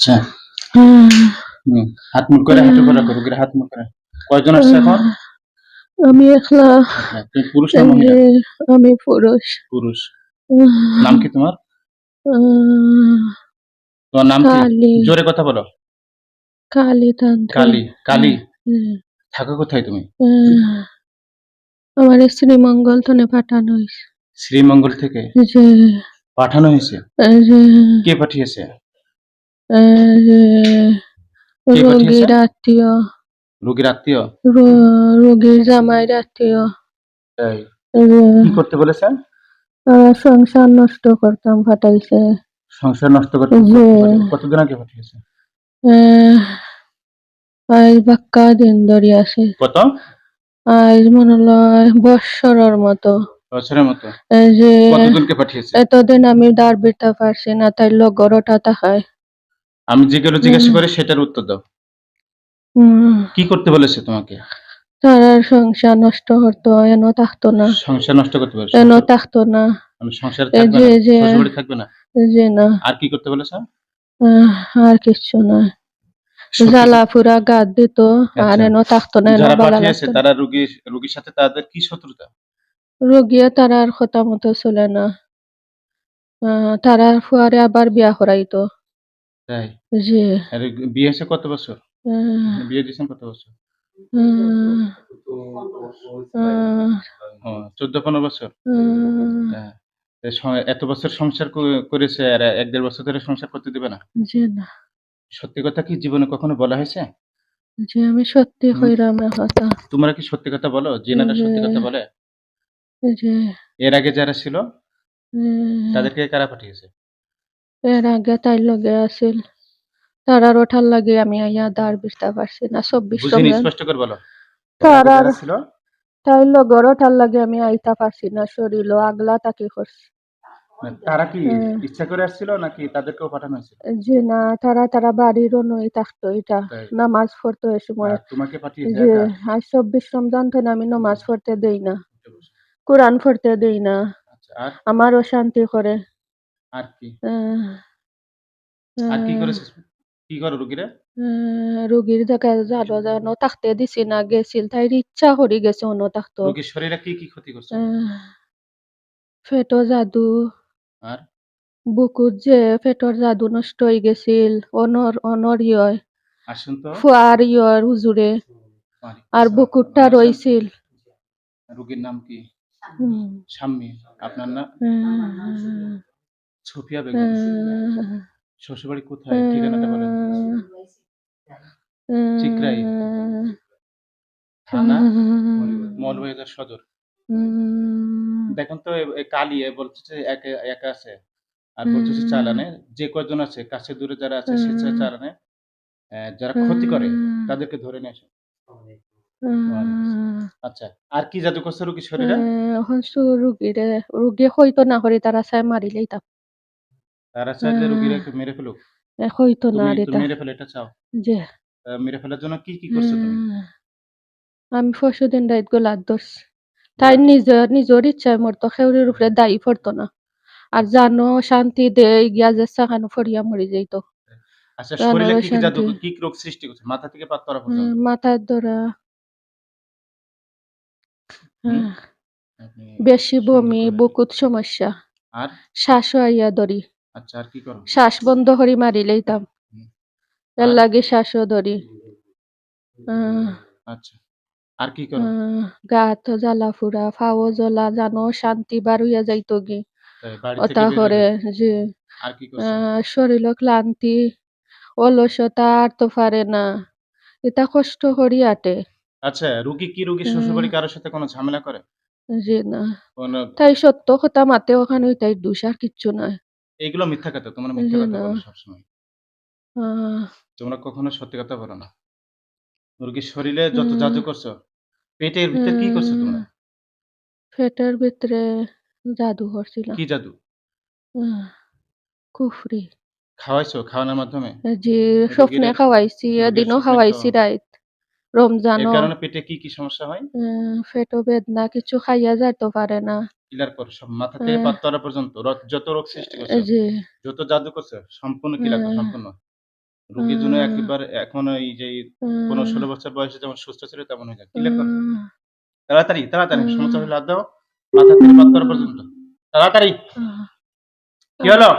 আচ্ছা। হুম, হুম, হাত মুখ করে হাঁটু করে রাখো রোগীর হাত মুখ করে। কয়জন আসছে এখন? আমি একলা। আচ্ছা, তুমি পুরুষ না মহিলা? এই যে আমি পুরুষ। পুরুষ। নাম কি তোমার? নাম কি? জোরে কথা বলো। কালী তান্ত্রিক। কালী কালী। থাকো কোথায় তুমি? আমার শ্রীমঙ্গল তনে পাঠানো হয়েছে শ্রীমঙ্গল থেকে? পাঠানো হয়েছে কে পাঠিয়েছে? কে পাঠিয়েছে? রোগীর আত্মীয়। রোগীর আত্মীয়? রো- রোগীর জামাইয়ের আত্মীয়। তাই কি করতে আহ, সংসার নষ্ট করতাম ফাটাইছে। সংসার নষ্ট করতে যে কতদিন আগে পাঠিয়েছে? আহ, আজ বাক্কা দিন ধরে আছে কত? আজ মনে লয় বৎসরের মতো। বছরের মতো। এই যে কতজনকে পাঠিয়েছে? এতদিন আমি দাঁড় বেটা পারছি না তাই লগরটা তাহায় আমি যেগুলো জিজ্ঞাসা করি সেটার উত্তর দাও। কি করতে বলেছে তোমাকে? তার সংসার নষ্ট হতো এন থাকতো না। সংসার নষ্ট করতে বলেছে? এন থাকতো না। আমি সংসার থাকবে না? যে। শ্বশুরবাড়ি থাকবে না? যে না। আর কি করতে বলেছে? আর কিচ্ছু না। জ্বালা ফুরা গাদ দিত আর আচ্ছা। এন থাকতো না এন যারা পাঠিয়েছে তারা রোগী রোগীর সাথে তাদের কি শত্রুতা? তারা আর কথা মতো চলে না। তারা ফুয়ারে আবার বিয়া করাইতো। তাই? যে আর বিয়ে হয়েছে কত বছর? বিয়ে দিয়েছেন কত বছর? চোদ্দ পনেরো বছর? হ্যাঁ। এত বছর সংসার করেছে আর এক দেড় বছর ধরে সংসার করতে দিবে না? সত্যি কথা কি জীবনে কখনো বলা হয়েছে? যে আমি সত্যি। কথা। তোমরা কি সত্যি কথা বলো? জেনারা সত্যি কথা বলে? এর আগে যারা ছিল তাদেরকে কারা পাঠিয়েছে? এর আগে তাই লগে আছিল। তারার ওঠার লাগে আমি আইয়া দাঁড় বিস্তা পারছি না চব্বিশ বুঝিনি সঙ্গে স্পষ্ট করে বলো। তারার যারা ছিল? তাই লগর ওঠার লাগে আমি আইতা পারছি না শরীর আগলা তাকে করছি। মানে তারা কি হুম। ইচ্ছা করে আসছিল নাকি তাদেরকেও পাঠানো হয়েছিল যে না তারা তারা বাড়িরও নই থাকতো এটা। তাই। নামাজ পড়তো এ সময়। আর তোমাকে পাঠিয়েছে যে একা? আজ চব্বিশ রমজান তো আমি নামাজ পড়তে দেই না। কোরআন পড়তে দেই না। আচ্ছা আর? আমারও শান্তি করে। আর কি আহ, আর কি আহ, করেছিস? কি করো রুগীরা? আহ, রোগীর দেখা জানো জানো থাকতে দিছি না গেছিল তাই ইচ্ছা করি গেছে অন্য থাকতো রোগীর শরীরে কি কি ক্ষতি করছে? আহ, ফেটো জাদু। আর? বুকুত যে ফেটর জাদু নষ্ট হয়ে গেছিল অনর অনর ইয় আসুন তো। ফুয়ার ইয়র হুজুরে। আর বুকুরটা রইছিল। রোগীর নাম কি? হুম, শাম্মী। আপনার নাম আহ, সুফিয়া বেগম শ্বশুরবাড়ি কোথায়? ঠিকানাটা বলেন চিকরাই থানা? মৌলবাজার সদর। দেখুন তো কালি এ বলতেছে একা একা আছে। আর বলতেছে হুম। চালানে যে কয়জন আছে কাছে দূরে যারা আছে সে চালানে যারা ক্ষতি করে তাদেরকে ধরে নিয়ে আসে আচ্ছা আর কি জাদু করছে রোগীর শরীরে? এখন রুগীরে রুগী হইতো না করে তারা চাই মারিলেই তাপ তারা চাইলে হুম। মেরে ফেলুক। হইতো না আর এটা মেরে ফেলে এটা চাও? যে মেরে ফেলার জন্য কি কি করছ তুমি? আমি রাত গোলাত ধরছি। তাই নিজের নিজের ইচ্ছায় মরতো খেউরির উপরে দায়ী পড়তো না। আর জানো শান্তি দে গিয়া যে সাকানো ফরিয়া মরি যাইত। আচ্ছা শরীরে কি কি জাদু কি কি রোগ সৃষ্টি করছে? মাথা থেকে পা তরা পর্যন্ত? মাথার ধরা। হুম। বেশি বমি বুকুত সমস্যা। আর? শ্বাস আইয়া ধরি। আচ্ছা আর কি করো শ্বাস বন্ধ করি মারি লইতাম। এর? লাগে শ্বাসও ধরি। আচ্ছা আর কি করো আহ, গাত জ্বালা ফুরা ফাও জ্বলা জানো শান্তি বার হইয়া যাইতো গি ওটা করে যে শরীর ক্লান্তি অলসতা আর তো পারে না। এটা কষ্ট করি আটে। আচ্ছা রুগী কি রুগী। শ্বশুরবাড়ি কারোর সাথে কোনো ঝামেলা করে? যে না। তাই সত্য কথা মাতে ওখানে তাই দোষ আর কিচ্ছু নাই এইগুলো মিথ্যা কথা তোমরা মিথ্যা কথা বলো সবসময়। তোমরা কখনো সত্যি কথা বলো না। রুগীর শরীরে যত জাদু করছ পেটের ভিতরে কি করছ তোমরা? পেটের ভিতরে জাদু করছিলাম কি জাদু? কুফরি। খাওয়াইছো খাওয়ানোর মাধ্যমে? যে রোগীরা- স্বপ্নে খাওয়াইছি এদিনও খাওয়াইছি রমজানও। এর কারণে পেটে কি কি সমস্যা হয়? পেটও বেদনা কিছু খাইয়া যাইতে পারে না। ক্লিয়ার করো সব মাথা থেকে। পা তলা পর্যন্ত যত রোগ সৃষ্টি করছে যত জাদু করছে সম্পূর্ণ ক্লিয়ার করো। সম্পূর্ণ। রোগীর জন্য আহ। একেবারে এখন এই যে পনেরো ষোলো বছর বয়সে যেমন সুস্থ ছিল তেমন হয়ে যায়। ক্লিয়ার কর। তাড়াতাড়ি তাড়াতাড়ি। সমস্যা হলে দাও। মাথা থেকে বাদ করা পর্যন্ত। তাড়াতাড়ি। কি হলো?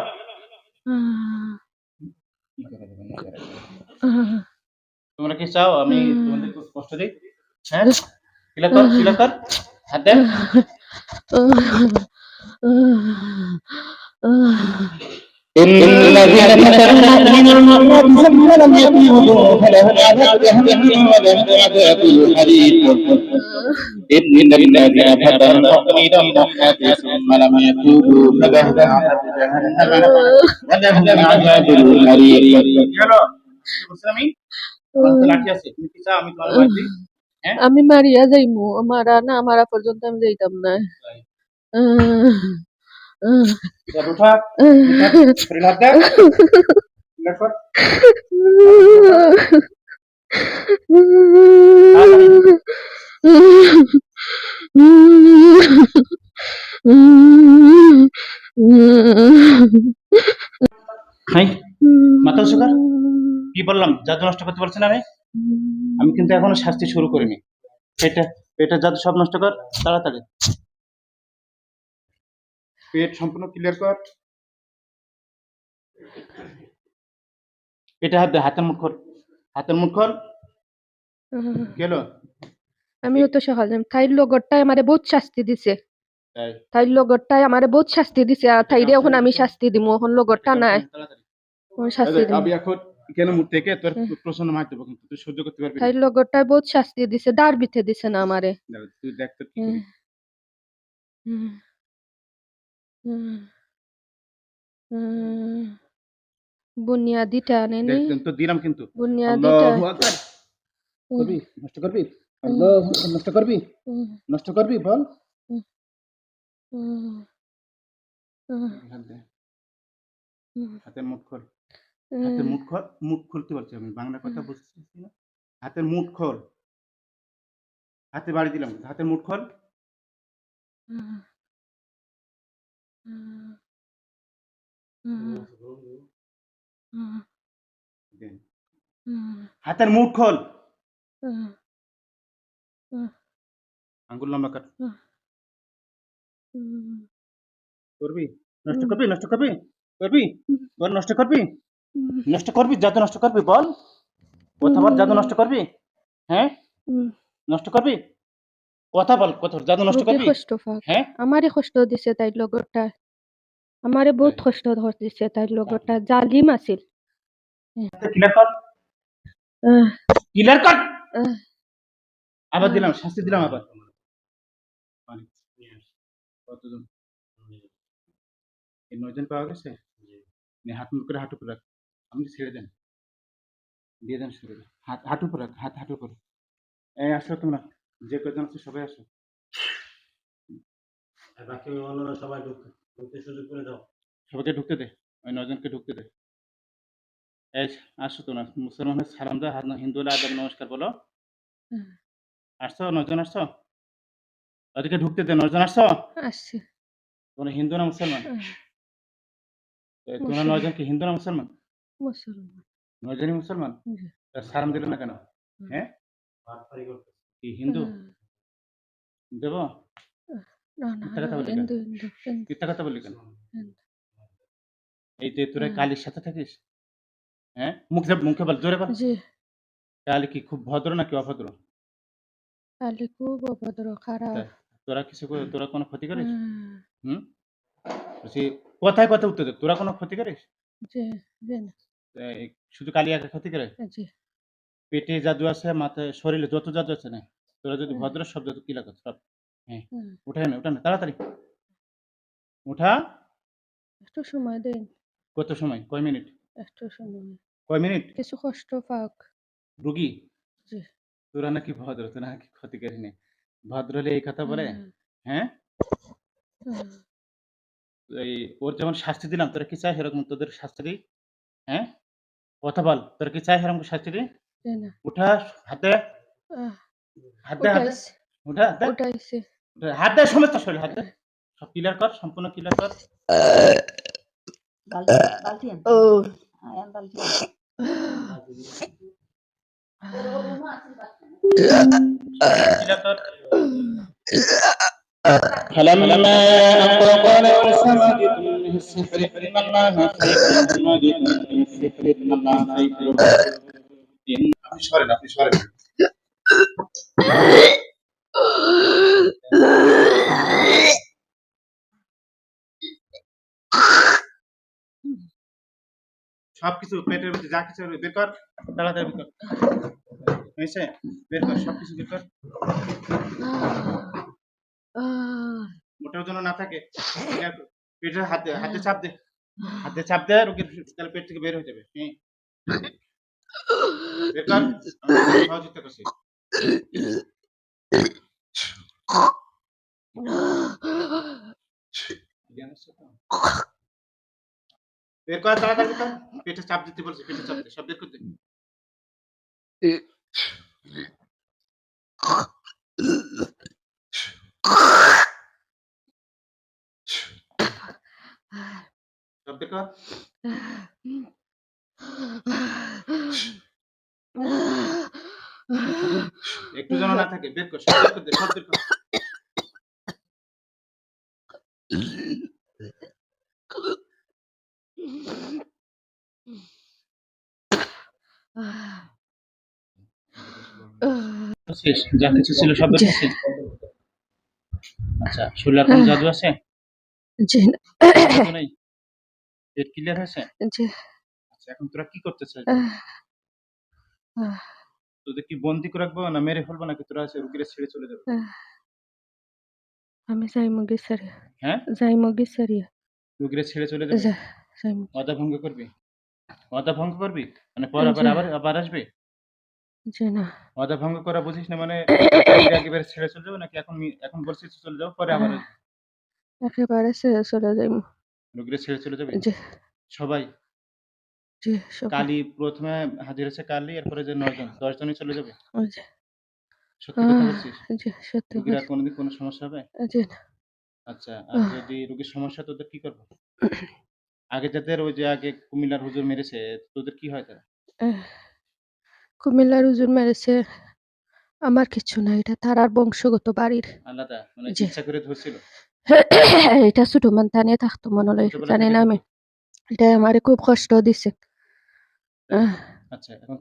তোমরা কি চাও? আমি তোমাদের কষ্ট দিই। হ্যাঁ? ক্লিয়ার কর ক্লিয়ার কর। হাত দেন إن الذين تتخذوا من المؤمنات ثم لم يتوبوا فلهم عذاب جهنم ولهم عذاب الحريق إن الذين فتنوا مؤمنا مؤمنات ثم لم يتوبوا فلهم عذاب جهنم ولهم عذاب الحريق আমি হ্যাঁ? আমি মারিয়া যাইমু মারা না মারা পর্যন্ত আমি যাইতাম না। মাথা কি বললাম? জাদু নষ্ট করতে পারছি না আমি আমি কিন্তু এখনও শাস্তি শুরু করিনি। পেটে পেটে জাদু সব নষ্ট কর তাড়াতাড়ি। পেট সম্পূর্ণ ক্লিয়ার কর। পেটে হাত দে হাতের মুখ খোল। হাতের মুখ খোল। গেল। আমিও তো সকাল যাম তাইর লগরটাই আমারে বহুত শাস্তি দিছে। তাই। লগরটাই আমারে বহুত শাস্তি দিছে আর তাইরে এখন আমি শাস্তি দিমু এখন লগরটা নাই। শাস্তি দিমু। এখন কেন মুখ থেকে তোর। প্রশ্ন কিন্তু তুই সহ্য করতে পারবি না। তাইর বহুত শাস্তি দিছে দাঁড় বিতে দিছে না আমারে। তুই দেখ তোর কি। বুনিয়াদিটা তো দিলাম কিন্তু। বুনিয়াদিটা। করবি? নষ্ট করবি? নষ্ট করবি? নষ্ট করবি? বল। হাত মুখ খোল হাতের মুখ খোল মুখ খুলতে পারছি আমি বাংলা কথা বুঝতেছি না। হাতের মুঠ খোল হাতে বাড়ি দিলাম হাতের মুঠ খোল হাতের মুখ খোল আঙ্গুল লম্বা কাট। করবি? নষ্ট করবি? নষ্ট করবি? করবি। নষ্ট করবি? নষ্ট করবি? জাদু নষ্ট করবি বল। কথা বল জাদু নষ্ট করবি। হ্যাঁ? নষ্ট করবি? কথা বল কথা জাদু নষ্ট করবি। কষ্ট হ্যাঁ? আমারে কষ্ট দিছে তাইর লগরটা। আমারে বহুত কষ্ট ধর দিছে তাইর লগরটা। জালিম আছিল। ক্লিয়ার কর ক্লিয়ার কর আবার দিলাম শাস্তি দিলাম আবার। কতজন? এই নয়জন পাওয়া গেছে? হাত মুখ করে হাঁটু করে রাখ। আপনি ছেড়ে দেন। দিয়ে দেন ছেড়ে দেন। হাত হাঁটু করে হাত হাঁটু করে এই আসো তোমরা। যে কজন আছে সবাই আসো। বাকি অন্যরা সবাই ঢুকতে ঢুকতে সুযোগ করে দাও। সবাইকে ঢুকতে দে। ওই নজনকে ঢুকতে দে। এই আসো তোমরা। মুসলমানের সালাম দাও। হাত হিন্দু হলে আদাব নমস্কার বলো। হুম। আসছো? নজন আসছো? ওদেরকে ঢুকতে দে। নজন আসছো? আসছে। তোমরা হিন্দু না মুসলমান? তোমরা। নয়জন কি হিন্দু না মুসলমান? মুসলমান। নয়জনই মুসলমান? সালাম দিলে না কেন? হ্যাঁ? কি হিন্দু? দেব? মিথ্যা কথা বলি কেন? হিন্দু হিন্দু হিন্দু। মিথ্যা কথা বলি কেন? হিন্দু। এই যে তোরা কালীর সাথে থাকিস? হ্যাঁ? মুখে মুখে বল জোরে বল। কালী কি খুব ভদ্র নাকি অভদ্র? কালি খুব অভদ্র খারাপ। তোরা কিছু তোরা কোনো ক্ষতি করিস? হুম, কথায় কথা উত্তর দে তোরা কোনো ক্ষতি করিস? এই শুধু কালী একা ক্ষতি করে? জি। পেটে জাদু আছে মাথায় শরীরে যত জাদু আছে না তোরা যদি ভদ্র সব জাদু কি লাগে সব। হুম। উঠে না উঠা না তাড়াতাড়ি। উঠা। একটু সময় দেন। কত সময়? কয় মিনিট? একটু সময়। কয় মিনিট? কিছু কষ্ট পাক। রুগী? জি। তোরা নাকি ভদ্র তোরা নাকি ক্ষতি করিনি ভদ্র হলে এই কথা বলে? হ্যাঁ এই ওর যেমন শাস্তি দিলাম তোরা কি চাই সেরকম তোদের শাস্তি দিই? হ্যাঁ? কথা বল তোরা কি চাই সেরকম শাস্তি না, উঠা হাতে। হাত হাতে। উঠা হাত। উঠাইছে। উঠা, হাত সমস্ত শরীর হাত। সব ক্লিয়ার কর সম্পূর্ণ ক্লিয়ার কর। বালতি ও। হ্যাঁ, বালতি। আন। কিলা তোর فلما ألقى قال موسى ما جئتم به السحر إن الله سيخلق ما جئتم به السحر إن الله سيخلق আপনি সরেন আপনি সরেন সবকিছু পেটের মধ্যে যা কিছু বের কর তাড়াতাড়ি বের কর হয়েছে বের কর সবকিছু বের কর মোটার জন্য না থাকে পেটের হাতে হাতে চাপ দে হাতে চাপ দে রোগীর তাহলে পেট থেকে বের হয়ে যাবে হ্যাঁ বের সহযোগিতা করছি। জ্ঞান আছে তো? বের কর তাড়াতাড়ি পেটে চাপ দিতে বলছি পেটে চাপ দে সব বের করতে একটু যেন না থাকে বের কর বের কর শেষ যা কিছু ছিল সব করছিস আচ্ছা শরীরে কোনো জাদু আছে? জি না, পেট ক্লিয়ার হয়েছে? জি। আচ্ছা এখন তোরা কি করতে তোদের কি বন্দি করে রাখব না মেরে ফেলব নাকি তোরা আছে রুগীরা ছেড়ে চলে যাবে। আমি যাইমু গিসারি হ্যাঁ? যাইমু গিসারি রুগীরা ছেড়ে চলে যাবে? যাইমু ভঙ্গ করবি? অদা ভঙ্গ করবি? মানে পর আবার আবার আবার আসবে? জি না। অদা ভঙ্গ করা বুঝিস না মানে এর আগে ছেড়ে চলে যাবে নাকি এখন মি- এখন বলছিস চলে যাও পরে আবার? একেবারে ছেড়ে চলে যাইমু। রুগীরা ছেড়ে চলে যাবে? জি। সবাই? জি সবাই। কালি প্রথমে হাজির হচ্ছে কালি এরপরে যে নয়জন দশজনই চলে যাবে? ওই যে, সত্যি কথা আহ, বলছিস? জি সত্যি রুগীরা বলছি। কোনোদিন কোনো সমস্যা হবে? জি না। আচ্ছা আর আহ। যদি রোগীর সমস্যা তোদের কি করব? আগে যাদের ওই যে আগে কুমিল্লার হুজুর মেরেছে তোদের কি হয় তারা? আহ, কুমিল্লার হুজুর মেরেছে। আমার কিছু না এটা তারার বংশগত বাড়ির। আলাদা মানে জি। ইচ্ছা করে ধরছিল? এটা ছোট মান টানিয়ে থাকতো মনে হয় ছোটবেলা জানি থেকে না আমি। এটা আমার খুব কষ্ট দিছে। আহ, আচ্ছা এখন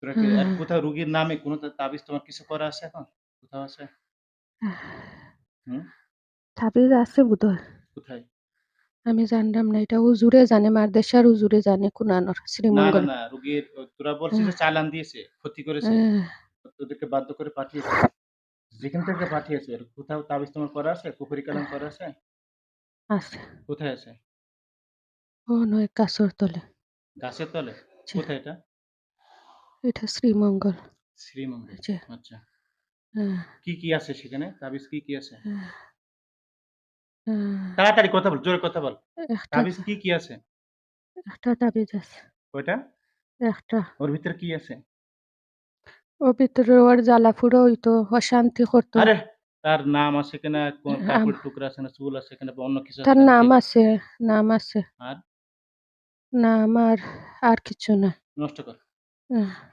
তোরা কি আর। কোথাও রুগীর নামে কোনো তা- তাবিজ তোমার কিছু করা আছে এখন? কোথাও আছে? হুম? তাবিজ আছে বোধহয়। কোথায়? আমি জানলাম না এটা হুজুরে জানে মারদেশার হুজুরে জানে কুনানোর না না শ্রীমঙ্গল। না রুগীর তোরা বলছিস যে চালান দিয়েছে ক্ষতি করেছে আহ, তোদেরকে বাধ্য করে পাঠিয়েছে যেখান থেকে পাঠিয়েছে আর কোথাও তাবিজ তোমার করা আছে পুকুরি কালাম করা আছে? আছে। কোথায় আছে? ও নয় কাছর তলে। গাছের তলে? জি। কোথায় এটা? এটা শ্রীমঙ্গল। শ্রীমঙ্গল জি। আচ্ছা। আহ, কি কি আছে সেখানে? তাবিজ কি কি আছে? তাড়াতাড়ি কথা বল জোরে কথা বল। তাবিজ কি কি আছে? একটা তাবিজ আছে। ওইটা? একটা। ওর ভিতরে কি আছে? ও ভিতরে ওর জ্বালা ফুড়ো হইতো অশান্তি করতো। আরে তার নাম আছে কিনা কোন কাপড় টুকরা আছে না চুল আছে কিনা বা অন্য কিছু তার নাম আছে নাম আছে। আর? নাম আর আর কিছু না। নষ্ট কর।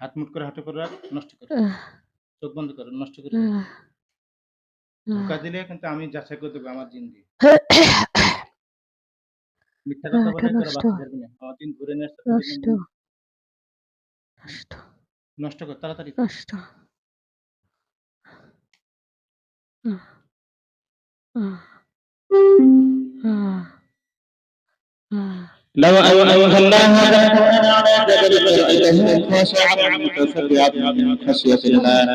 হাত মুট করে হাঁটু করে নষ্ট কর। চোখ বন্ধ কর নষ্ট করে। ধোকা দিলে কিন্তু আমি যাচাই করে দেবো আমার জিন্দি মিথ্যা কথা হ্যাঁ, বলে তোরা বাঁচতে পারবি না। আমার দিন ধরে নিয়ে আসতে নষ্ট। নষ্ট। নষ্ট কর তাড়াতাড়ি নষ্ট। আহ, আহ, আহ। لو أنزلنا هذا القرآن على جبل لرأيته خاشعا متصدعا من خشية الله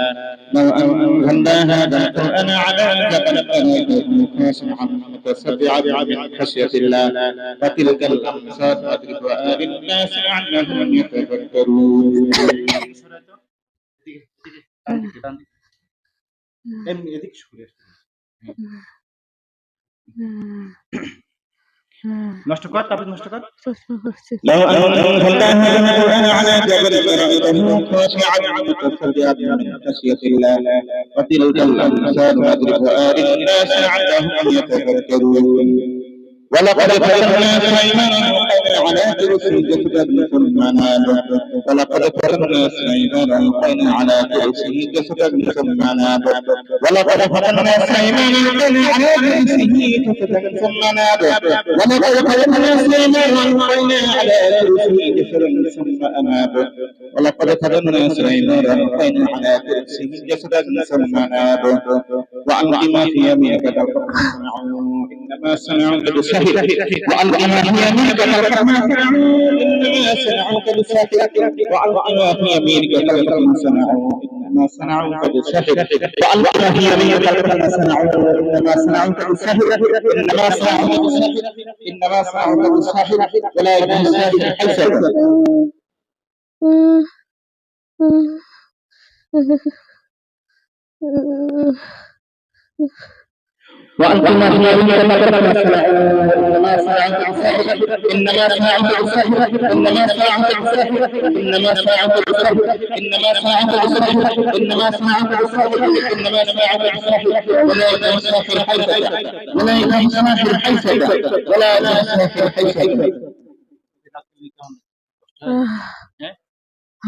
لو أنزلنا هذا القرآن على جبل لرأيته خاشعا متصدعا من خشية الله فتلك الأمثال نضربها للناس لعلهم يتفكرون এদিকে সরে نشط كات طب نشط كات لو أنزلنا هذا القرآن على جبل لرأيته خاشعا متصدعا من خشية الله. وتلك الأمثال نضرب آل الناس لعلهم يتفكرون ولقد فتنا سليمان على كرسي جسدا ثم ناب ولقد فتنا سليمان وقال على كرسي جسدا ثم ناب ولقد فتنا سليمان وقال على كرسي جسدا ثم ناب ولقد فتنا سليمان وقال على كرسي جسدا ثم اناب ولقد فتنا سليمان وقال على كرسي جسدا ثم ناب وأن ما هي منك ترفعون إنما صنعوا قد سهل وأن ما هي منك ترفعون إنما صنعوا قد سهل وأن ما هي منك ترفعون صنعوا ما صنعوا قد سهل وأن ما هي منك ترفعون صنعوا إنما صنعوا إنما صنعوا إنما صنعوا ولا يكون Mm-hmm. mm-hmm. mm-hmm. mm-hmm. ما في يمينك تلقف ما صنعوا إنما صنعوا بسهل إنما صنعوا بسهل إنما صنعوا بسهل إنما صنعوا بسهل إنما صنعوا بسهل إنما صنعوا بسهل إنما صنعوا بسهل ولا يكون ساحر حيث ولا يكون ساحر حيث ولا يكون ساحر حيث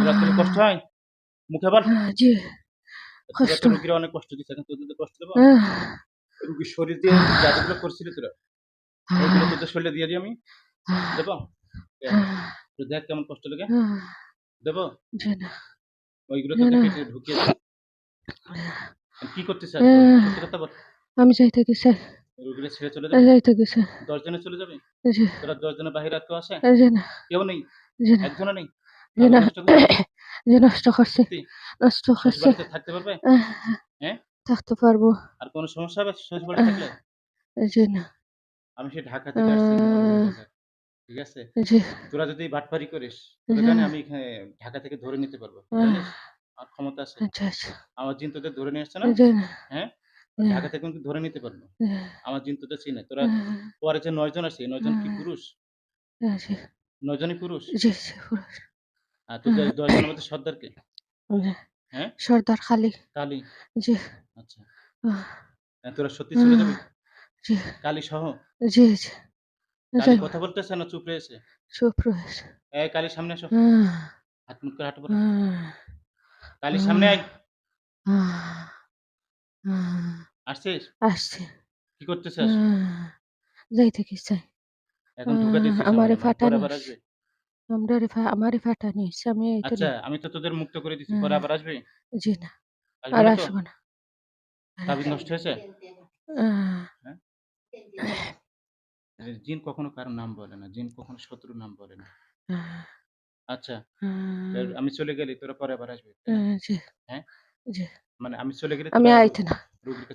রাত্রে কষ্ট হয় মুখে বল জি তোরা কষ্ট। তো অনেক কষ্ট দিচ্ছে এখন তোদের কষ্ট দেবো। আহ, শরীর দিয়ে যাগুলো করছিলি তোরা। ওইগুলো তোদের শরীরে দিয়ে দিই আমি। দেবো? তো দেখ কেমন কষ্ট লাগে। দেবো? ওইগুলো তোদের পেটে ঢুকিয়ে কি করতে আহ। কথা বল। আমি গেছি রুগীরা ছেড়ে চলে যাবে? যাইতে গেছি দশ জনে চলে যাবে? তোরা দশ জনের বাহিরে আর কেউ আসে কেউ নেই? একজনও নেই? যে নষ্ট করছে নষ্ট করছে। থাকতে পারবে? হ্যাঁ? থাকতে পারব। আর কোনো সমস্যা হবে শ্বশুর বাড়ি থাকলে? জি না। আমি সেই ঢাকা থেকে আসছি ঠিক আছে? তোরা যদি বাটপারি করিস জানি আমি ঢাকা থেকে ধরে নিতে পারব। আর ক্ষমতা আছে। আচ্ছা আচ্ছা। আমার জিন তোদের ধরে নিয়ে আসছে না? হ্যাঁ? ঢাকা থেকে কিন্তু ধরে নিতে পারব। আমার জিন তোদের চিনে। তোরা পরে যে নয়জন আছে নয়জন কি। পুরুষ? নয়জনই পুরুষ। মধ্যে সর্দারকে? জি। হ্যাঁ? সর্দার খালি। কালী? জি। আচ্ছা। হ্যাঁ, তোরা সত্যি চলে যাবি? জি। কালী সহ? জি জি। কালী কথা বলতেছে না চুপ রয়েছে? সুপ্রবেশ এই কালী সামনে আসো। হাত মুখ করে হাঁটো কালী সামনে আয়। আসছিস? আসছে। কি করতেছিস? যাইতে কি চাই এখন ঢুকা আমারে আমারে, ফাটানো আবার আসবে আমরা আমারে ফাটা আমি আচ্ছা আমি তো তোদের মুক্ত করে দিচ্ছি পরে আবার আসবে? জি না আর না আসব না। তাবিজ নষ্ট হয়েছে? জিন কখনো কারও নাম বলে না জিন কখনো শত্রুর নাম বলে না। আচ্ছা আমি চলে গেলে তোরা পরে আবার আসবে জি হ্যাঁ? জি। মানে আমি চলে গেলে আমি আইতে না।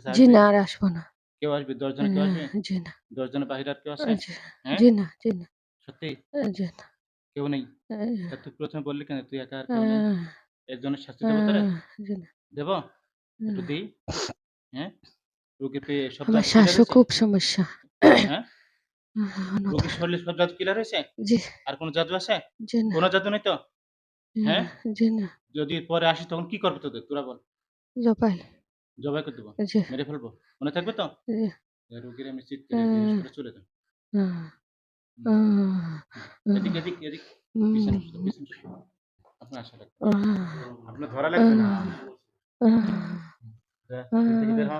জি আসবে? না আর আসব না। কেউ আসবে? দশ জন কেউ আসবে? জি না। দশ জনের বাহিরে আর কেউ আসে জি হ্যাঁ? না জি না। সত্যি? জি না। কেউ নেই। তুই প্রথমে বললি কেন? তুই একা আর কেউ নেই? এর জন্য শাস্তি দেবো তোরা? দেব? একটু দিই? হ্যাঁ? রোগীর পেয়ে সব আমার শ্বাসও খুব সমস্যা। হ্যাঁ? রোগীর শরীরে সব জাদু ক্লিয়ার হয়েছে আর কোনো জাদু আছে? কোনো জাদু নেই তো? হ্যাঁ? যদি পরে আসি তখন কি করবে তোদের? তোরা বল। জপাই জবাই করে দেবো। মেরে ফেলব। মনে থাকবে তো? রোগীর আমি চিৎ করে আহ, বেহুশ চলে যাও আহ, আহ, এদিক এদিক এদিক। উম, পিছনে বসো, পিছনে বসো। আপনার আশা লাগবে। আহ, আপনার ধরা লাগবে না। আহ, যা, এদিক থেকে বের হ।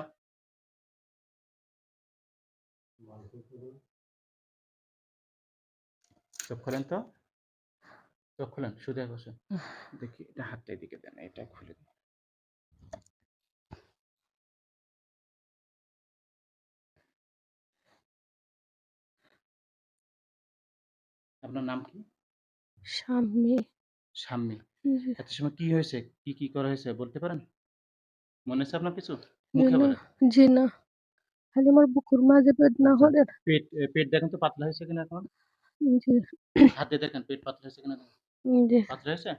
চোখ খোলেন তো? চোখ খোলেন সোজা বসে দেখি এটা হাতটা এদিকে দেন এটা খুলে দিন। আপনার নাম কি? স্বামী সাম্মি এত সময় কি হয়েছে? কি কি করা হয়েছে? বলতে পারেন? মনে আছে আপনার কিছু? মুখে বলেন। জি না। খালি আমার বুকুর মাঝে পেট না হলে পেট পেট দেখেন তো পাতলা হয়েছে কিনা এখন? জি। হাতে দেখেন পেট পাতলা হয়েছে কিনা জি। পাতলা হয়েছে।